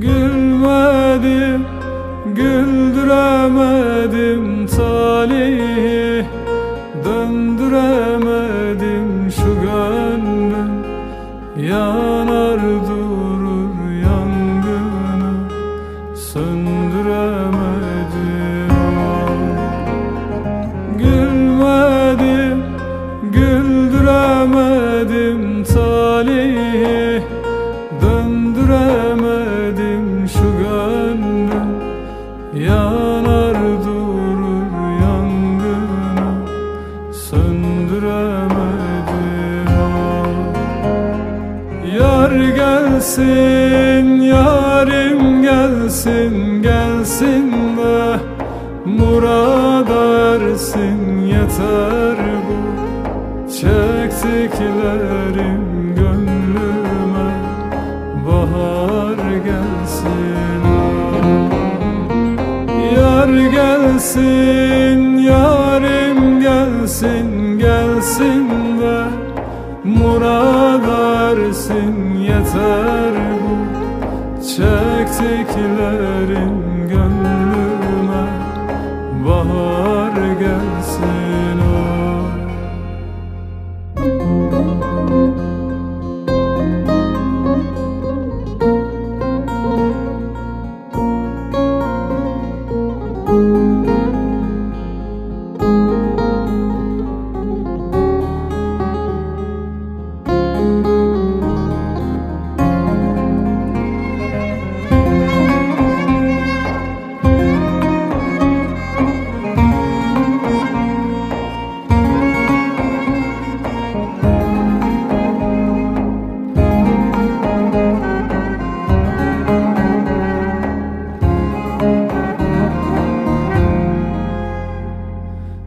Gülmedim, güldüremedim talihi Döndüremedim şu gönlüm Yanar durur yangını. Söndüremedim. Gülmedim, güldüremedim talihi Söndüremedim Yar gelsin, yarim gelsin, gelsin de Murad ersin yeter bu Çektiklerim gönlüme. Bahar gelsin. Yar gelsin, Murad ersin yeter bu Çektiklerim gönlüme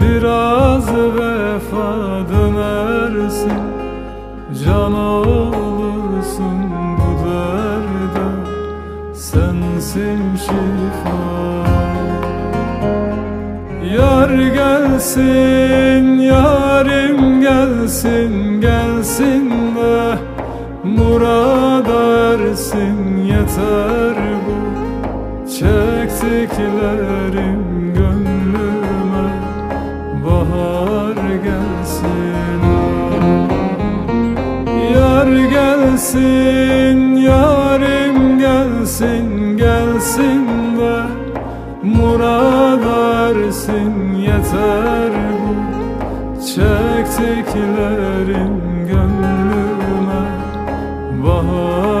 Biraz vefa dönersin Can olursun bu derde. Sensin şifa. Yar gelsin, yarim gelsin, gelsin de Murad ersin. Yeter bu Çektiklerim gelsin, yarim gelsin, gelsin de Murad ersin yeter bu Çektiklerim gönlüme. Bahar